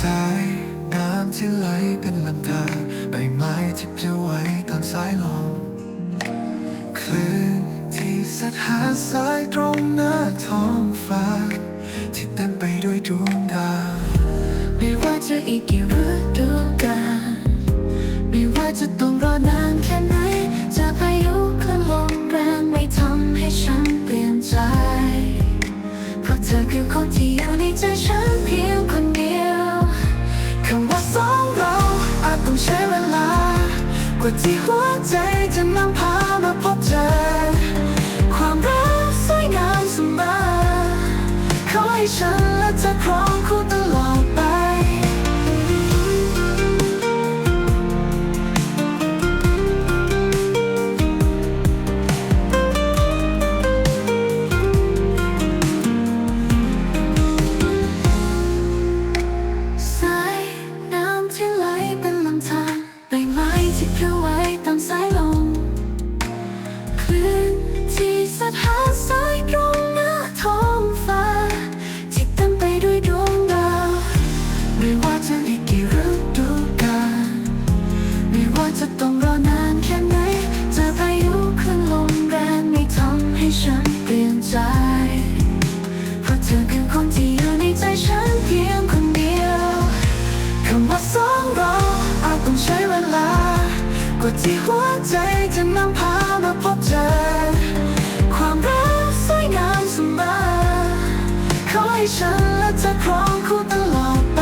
สายน้ำที่ไหลเป็นลำธารใบไม้ที่ปลิวไหวตามสายลมคลื่นที่สัดหาสายตรงน้าท้องฟ้า ที่เต็มไปด้วยดวงดาวไม่ว่าจะอีกกี่ฤ ใจฉันเพียงคนเดียวคำว่าสองเราอาจต้องใช้เวลา กว่าที่หัวใจจะนำพามาพบเจอ ความรักสวยงามเสมอขอให้ฉัน ดหาสายตรงหน้าท้องฟ้าที่เต็มไปด้วยดวงดาวไม่ว่าจะอีกกี่ฤดูกาลไม่ว่าจะต้องรอนานแค่ไหนเจอพายุคลื่นลมแรงไม่ทำให้ฉันเปลี่ยนใจเพราะเธอคือคนที่อยู่ในใจฉันเพียงคนเดียวคำว่าสองเราอาจต้องใช้เวลากว่าที่หัวใจจะนำพา ฉันและเธอครองคู่ตลอดไป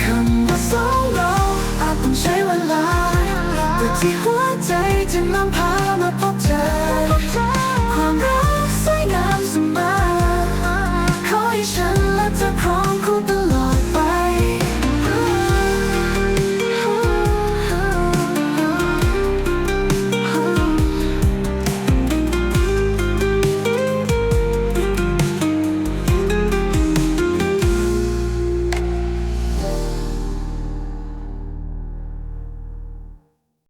คำว่าสองเราอาจต้องใช้เวลากว่ที่หัวใจจะนำพามาพบเธอ